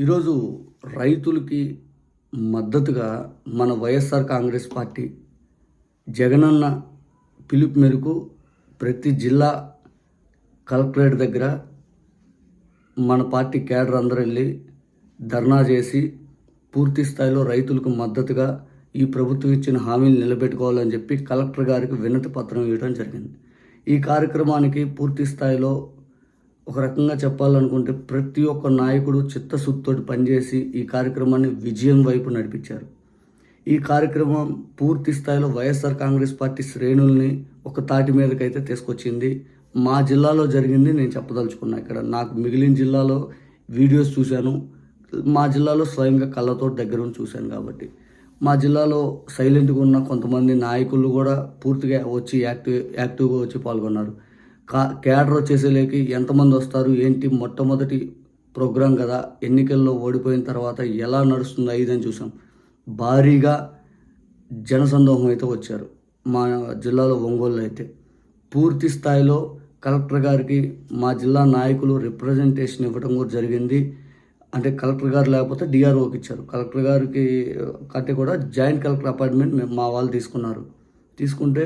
ఈరోజు రైతులకి మద్దతుగా మన వైఎస్ఆర్ కాంగ్రెస్ పార్టీ జగనన్న పిలుపు మేరకు ప్రతి జిల్లా కలెక్టరేట్ దగ్గర మన పార్టీ కేడర్ అందరూ వెళ్ళి ధర్నా చేసి పూర్తి స్థాయిలో రైతులకు మద్దతుగా ఈ ప్రభుత్వం ఇచ్చిన హామీలు నిలబెట్టుకోవాలని చెప్పి కలెక్టర్ గారికి వినతి పత్రం ఇవ్వడం జరిగింది. ఈ కార్యక్రమానికి పూర్తి స్థాయిలో ఒక రకంగా చెప్పాలనుకుంటే ప్రతి ఒక్క నాయకుడు చిత్తశుద్ధితో పనిచేసి ఈ కార్యక్రమాన్ని విజయం వైపు నడిపించారు. ఈ కార్యక్రమం పూర్తి స్థాయిలో వైఎస్ఆర్ కాంగ్రెస్ పార్టీ శ్రేణుల్ని ఒక తాటి మీదకైతే తీసుకొచ్చింది. మా జిల్లాలో జరిగింది నేను చెప్పదలుచుకున్నా ఇక్కడ. నాకు మిగిలిన జిల్లాలో వీడియోస్ చూశాను. మా జిల్లాలో స్వయంగా కళ్ళతో దగ్గర చూశాను కాబట్టి. మా జిల్లాలో సైలెంట్గా ఉన్న కొంతమంది నాయకులు కూడా పూర్తిగా వచ్చి యాక్టివ్ యాక్టివ్గా వచ్చి పాల్గొన్నారు. కా క్యాడర్ వచ్చేసేలేకి ఎంతమంది వస్తారు ఏంటి మొట్టమొదటి ప్రోగ్రాం కదా ఎన్నికల్లో ఓడిపోయిన తర్వాత ఎలా నడుస్తుందో ఇదని చూసాం. భారీగా జనసందోహం అయితే వచ్చారు మా జిల్లాలో ఒంగోలు అయితే. పూర్తి స్థాయిలో కలెక్టర్ గారికి మా జిల్లా నాయకులు రిప్రజెంటేషన్ ఇవ్వడం కూడా జరిగింది. అంటే కలెక్టర్ గారు లేకపోతే డిఆర్ఓకి ఇచ్చారు. కలెక్టర్ గారికి కంటే కూడా జాయింట్ కలెక్టర్ అపాయింట్మెంట్ మేము మా వాళ్ళు తీసుకున్నారు. తీసుకుంటే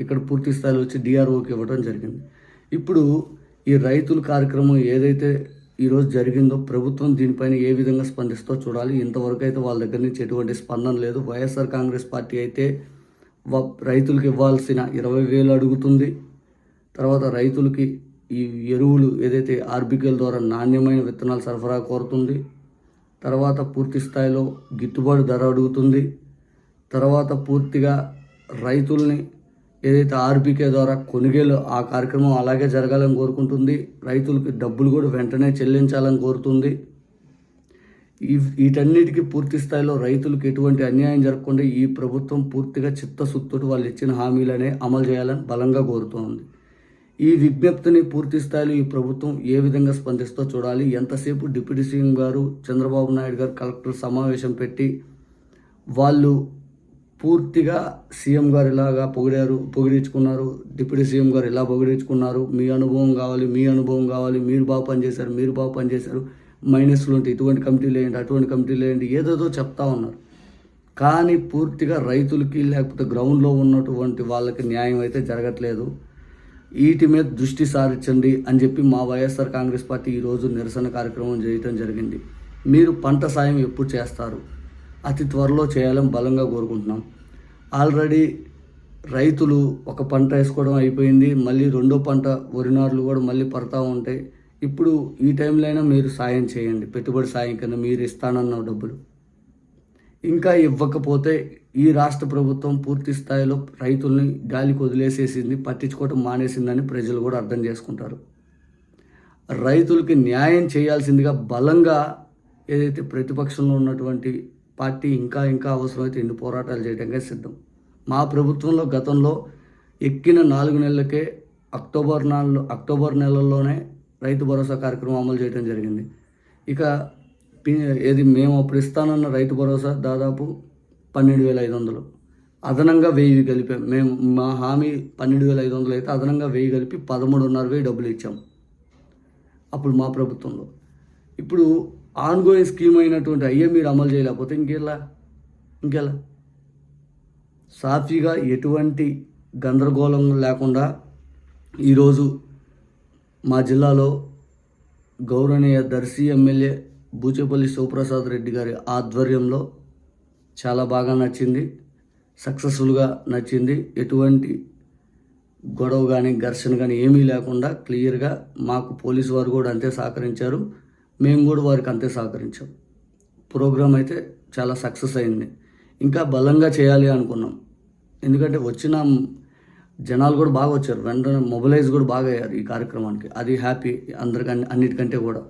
ఇక్కడ పూర్తి స్థాయిలో వచ్చి డిఆర్ఓకి ఇవ్వడం జరిగింది. ఇప్పుడు ఈ రైతుల కార్యక్రమం ఏదైతే ఈరోజు జరిగిందో ప్రభుత్వం దీనిపైన ఏ విధంగా స్పందిస్తో చూడాలి? ఇంతవరకు అయితే వాళ్ళ దగ్గర నుంచి ఎటువంటి స్పందన లేదు. వైఎస్ఆర్ కాంగ్రెస్ పార్టీ అయితే వ- రైతులకు ఇవ్వాల్సిన ఇరవై వేలు అడుగుతుంది. తర్వాత రైతులకి ఈ ఎరువులు ఏదైతే ఆర్బికేల ద్వారా నాణ్యమైన విత్తనాలు సరఫరా కోరుతుంది. తర్వాత పూర్తి స్థాయిలో గిట్టుబాటు ధర అడుగుతుంది. తర్వాత పూర్తిగా రైతుల్ని ఏదైతే ఆర్బీకే ద్వారా కొనుగోలు ఆ కార్యక్రమం అలాగే జరగాలని కోరుకుంటుంది రైతులకి డబ్బులు కూడా వెంటనే చెల్లించాలని కోరుతుంది. ఈ వీటన్నిటికీ పూర్తి స్థాయిలో రైతులకు ఎటువంటి అన్యాయం జరగకుండా ఈ ప్రభుత్వం పూర్తిగా చిత్తశుద్ధుడు వాళ్ళు ఇచ్చిన హామీలనే అమలు చేయాలని బలంగా కోరుతోంది. ఈ విజ్ఞప్తిని పూర్తి స్థాయిలో ఈ ప్రభుత్వం ఏ విధంగా స్పందిస్తో చూడాలి? ఎంతసేపు డిప్యూటీ సీఎం గారు చంద్రబాబు నాయుడు గారు కలెక్టర్ సమావేశం పెట్టి వాళ్ళు పూర్తిగా సీఎం గారు ఇలాగా పొగిడారు పొగిడించుకున్నారు. డిప్యూటీ సీఎం గారు ఇలా పొగిడించుకున్నారు. మీ అనుభవం కావాలి మీ అనుభవం కావాలి. మీరు బాగా పనిచేశారు మీరు బాగా పనిచేశారు. మైనస్లు ఉంటే ఇటువంటి కమిటీలు వేయండి అటువంటి కమిటీలు వేయండి. ఏదేదో చెప్తా ఉన్నారు. కానీ పూర్తిగా రైతులకి లేకపోతే గ్రౌండ్లో ఉన్నటువంటి వాళ్ళకి న్యాయం అయితే జరగట్లేదు. వీటి మీద దృష్టి సారించండి అని చెప్పి మా వైఎస్ఆర్ కాంగ్రెస్ పార్టీ ఈరోజు నిరసన కార్యక్రమం చేయటం జరిగింది. మీరు పంట సాయం ఎప్పుడు చేస్తారు? అతి త్వరలో చేయాలని బలంగా కోరుకుంటున్నాం. ఆల్రెడీ రైతులు ఒక పంట వేసుకోవడం అయిపోయింది మళ్ళీ రెండో పంట వరి నారులు కూడా మళ్ళీ పడతా ఉంటాయి. ఇప్పుడు ఈ టైంలో అయినా మీరు సాయం చేయండి పెట్టుబడి సాయం కింద మీరు ఇస్తానన్న డబ్బులు. ఇంకా ఇవ్వకపోతే ఈ రాష్ట్ర ప్రభుత్వం పూర్తి స్థాయిలో రైతుల్ని గాలికి వదిలేసేసింది పట్టించుకోవటం మానేసిందని ప్రజలు కూడా అర్థం చేసుకుంటారు. రైతులకి న్యాయం చేయాల్సిందిగా బలంగా ఏదైతే ప్రతిపక్షంలో ఉన్నటువంటి పార్టీ ఇంకా ఇంకా అవసరమైతే ఎన్ని పోరాటాలు చేయడానికి సిద్ధం. మా ప్రభుత్వంలో గతంలో ఎక్కిన నాలుగు నెలలకే అక్టోబర్ నాలుగు అక్టోబర్ నెలల్లోనే రైతు భరోసా కార్యక్రమం అమలు చేయడం జరిగింది. ఇక పి- ఏది మేము అప్పుడు ఇస్తానన్న రైతు భరోసా దాదాపు పన్నెండు వేల ఐదు వందలు. అదనంగా వెయ్యి కలిపాం మేము మా హామీ పన్నెండు వేల ఐదు వందలు అయితే అదనంగా వెయ్యి కలిపి పదమూడున్నర వెయ్యి డబ్బులు ఇచ్చాం. అప్పుడు మా ప్రభుత్వంలో. ఇప్పుడు ఆన్గోయింగ్ స్కీమ్ అయినటువంటి అయ్యే మీరు అమలు చేయలేకపోతే ఇంకెలా? ఇంకెలా? సాఫీగా ఎటువంటి గందరగోళం లేకుండా ఈరోజు మా జిల్లాలో గౌరవనీయ దర్శి ఎమ్మెల్యే బూచేపల్లి శివప్రసాద్ రెడ్డి గారి ఆధ్వర్యంలో చాలా బాగా నచ్చింది సక్సెస్ఫుల్గా నచ్చింది. ఎటువంటి గొడవ కానీ ఘర్షణ కానీ ఏమీ లేకుండా క్లియర్గా మాకు పోలీసు వారు కూడా అంతే సహకరించారు. మేము కూడా వారికి అంతే సహకరించాం. ప్రోగ్రామ్ అయితే చాలా సక్సెస్ అయింది. ఇంకా బలంగా చేయాలి అనుకున్నాం. ఎందుకంటే వచ్చిన జనాలు కూడా బాగా వచ్చారు. వెంటనే మొబిలైజ్ కూడా బాగా అయ్యారు ఈ కార్యక్రమానికి. అది హ్యాపీ అందరికన్నా అన్నిటికంటే కూడా.